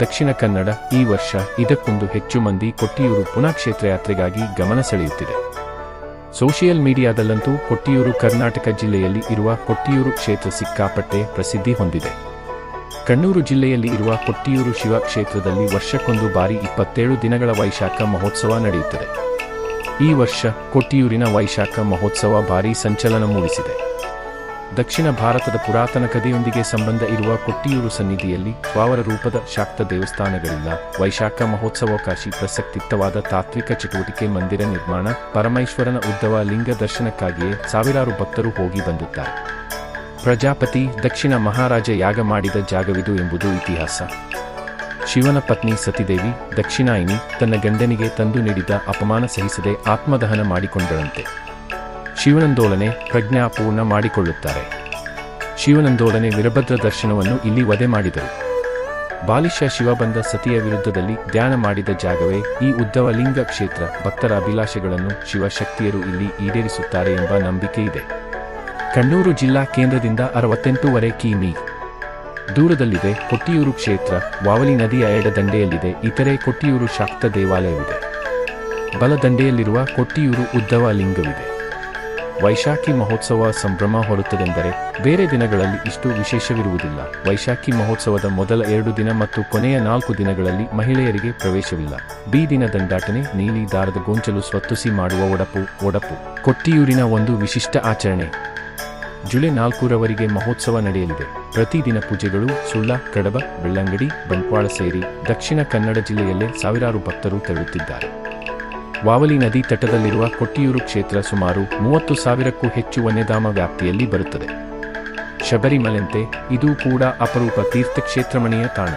ದಕ್ಷಿಣ ಕನ್ನಡ ಈ ವರ್ಷ ಇದಕ್ಕೊಂದು ಹೆಚ್ಚು ಮಂದಿ ಕೊಟ್ಟಿಯೂರು ಪುನಃ ಕ್ಷೇತ್ರಯಾತ್ರೆಗಾಗಿ ಗಮನ ಸೆಳೆಯುತ್ತಿದೆ. ಸೋಷಿಯಲ್ ಮೀಡಿಯಾದಲ್ಲಂತೂ ಕೊಟ್ಟಿಯೂರು ಕರ್ನಾಟಕ ಜಿಲ್ಲೆಯಲ್ಲಿ ಇರುವ ಕೊಟ್ಟಿಯೂರು ಕ್ಷೇತ್ರ ಸಿಕ್ಕಾಪಟ್ಟೆ ಪ್ರಸಿದ್ಧಿ ಹೊಂದಿದೆ. ಕಣ್ಣೂರು ಜಿಲ್ಲೆಯಲ್ಲಿ ಇರುವ ಕೊಟ್ಟಿಯೂರು ಶಿವ ಕ್ಷೇತ್ರದಲ್ಲಿ ವರ್ಷಕ್ಕೊಂದು ಬಾರಿ ಇಪ್ಪತ್ತೇಳು ದಿನಗಳ ವೈಶಾಖ ಮಹೋತ್ಸವ ನಡೆಯುತ್ತದೆ. ಈ ವರ್ಷ ಕೊಟ್ಟಿಯೂರಿನ ವೈಶಾಖ ಮಹೋತ್ಸವ ಭಾರೀ ಸಂಚಲನ ಮೂಡಿಸಿದೆ. ದಕ್ಷಿಣ ಭಾರತದ ಪುರಾತನ ಕಥೆಯೊಂದಿಗೆ ಸಂಬಂಧ ಇರುವ ಕೊಟ್ಟಿಯೂರು ಸನ್ನಿಧಿಯಲ್ಲಿ ಸ್ವಾವರ ರೂಪದ ಶಾಕ್ತ ದೇವಸ್ಥಾನಗಳಿಲ್ಲ. ವೈಶಾಖ ಮಹೋತ್ಸವಕಾಶಿ ಪ್ರಸಕ್ತಿತ್ತವಾದ ತಾತ್ವಿಕ ಚಟುವಟಿಕೆ ಮಂದಿರ ನಿರ್ಮಾಣ, ಪರಮೇಶ್ವರನ ಉದ್ದವ ಲಿಂಗ ದರ್ಶನಕ್ಕಾಗಿಯೇ ಸಾವಿರಾರು ಭಕ್ತರು ಹೋಗಿ ಬಂದುತ್ತಾರೆ ಪ್ರಜಾಪತಿ ದಕ್ಷಿಣ ಮಹಾರಾಜ ಯಾಗ ಮಾಡಿದ ಜಾಗವಿದು ಎಂಬುದು ಇತಿಹಾಸ. ಶಿವನ ಪತ್ನಿ ಸತಿದೇವಿ, ದಕ್ಷಿಣಾಯಿನಿ, ತನ್ನ ಗಂಡನಿಗೆ ತಂದು ನೀಡಿದ ಅಪಮಾನ ಸಹಿಸದೆ ಆತ್ಮದಹನ ಮಾಡಿಕೊಂಡಳಂತೆ. ಶಿವನಂದೋಲನೆ ಪ್ರಜ್ಞಾಪೂರ್ಣ ಮಾಡಿಕೊಳ್ಳುತ್ತಾರೆ. ಶಿವನಂದೋಲನೆ ವೀರಭದ್ರ ದರ್ಶನವನ್ನು ಇಲ್ಲಿ ವಧೆ ಮಾಡಿದರು. ಬಾಲಿಶ ಶಿವಬಂಧ ಸತಿಯ ವಿರುದ್ಧದಲ್ಲಿ ಧ್ಯಾನ ಮಾಡಿದ ಜಾಗವೇ ಈ ಉದ್ದವ ಲಿಂಗ ಕ್ಷೇತ್ರ ಭಕ್ತರ ಅಭಿಲಾಷೆಗಳನ್ನು ಶಿವಶಕ್ತಿಯರು ಇಲ್ಲಿ ಈಡೇರಿಸುತ್ತಾರೆ ಎಂಬ ನಂಬಿಕೆ ಇದೆ. ಕಣ್ಣೂರು ಜಿಲ್ಲಾ ಕೇಂದ್ರದಿಂದ ಅರವತ್ತೆಂಟೂವರೆ ಕಿಮಿ ದೂರದಲ್ಲಿದೆ ಕೊಟ್ಟಿಯೂರು ಕ್ಷೇತ್ರ, ವಾವಲಿ ನದಿಯ ಎಡದಂಡೆಯಲ್ಲಿದೆ ಇತರೆ ಕೊಟ್ಟಿಯೂರು ಶಾಕ್ತ ದೇವಾಲಯವಿದೆ. ಬಲದಂಡೆಯಲ್ಲಿರುವ ಕೊಟ್ಟಿಯೂರು ಉದ್ದವ ಲಿಂಗವಿದೆ. ವೈಶಾಖಿ ಮಹೋತ್ಸವ ಸಂಭ್ರಮ ಹೊರುತ್ತದೆಂದರೆ ಬೇರೆ ದಿನಗಳಲ್ಲಿ ಇಷ್ಟು ವಿಶೇಷವಿರುವುದಿಲ್ಲ. ವೈಶಾಖಿ ಮಹೋತ್ಸವದ ಮೊದಲ ಎರಡು ದಿನ ಮತ್ತು ಕೊನೆಯ ನಾಲ್ಕು ದಿನಗಳಲ್ಲಿ ಮಹಿಳೆಯರಿಗೆ ಪ್ರವೇಶವಿಲ್ಲ. ಬಿ ದಿನ ದಂಡಾಟನೆ, ನೀಲಿ ದಾರದ ಗೊಂಚಲು ಸ್ವತ್ತುಸಿ ಮಾಡುವ ಒಡಪು ಒಡಪು. ಕೊಟ್ಟಿಯೂರಿನ ಒಂದು ವಿಶಿಷ್ಟ ಆಚರಣೆ. ಜುಲೈ ನಾಲ್ಕರವರೆಗೆ ಮಹೋತ್ಸವ ನಡೆಯಲಿದೆ. ಪ್ರತಿದಿನ ಪೂಜೆಗಳು ಸುಳ್ಳ, ಕಡಬ, ಬೆಳ್ಳಂಗಡಿ, ಬಂಟ್ವಾಳ ಸೇರಿ ದಕ್ಷಿಣ ಕನ್ನಡ ಜಿಲ್ಲೆಯಲ್ಲೇ ಸಾವಿರಾರು ಭಕ್ತರು ತೆರಳುತ್ತಿದ್ದಾರೆ. ವಾವಲಿ ನದಿ ತಟದಲ್ಲಿರುವ ಕೊಟ್ಟಿಯೂರು ಕ್ಷೇತ್ರ ಸುಮಾರು ಮೂವತ್ತು ಸಾವಿರಕ್ಕೂ ಹೆಚ್ಚು ವನ್ಯಧಾಮ ವ್ಯಾಪ್ತಿಯಲ್ಲಿ ಬರುತ್ತದೆ. ಶಬರಿಮಲೆಂತೆ ಇದೂ ಕೂಡ ಅಪರೂಪ ತೀರ್ಥಕ್ಷೇತ್ರಮಣಿಯ ತಾಣ.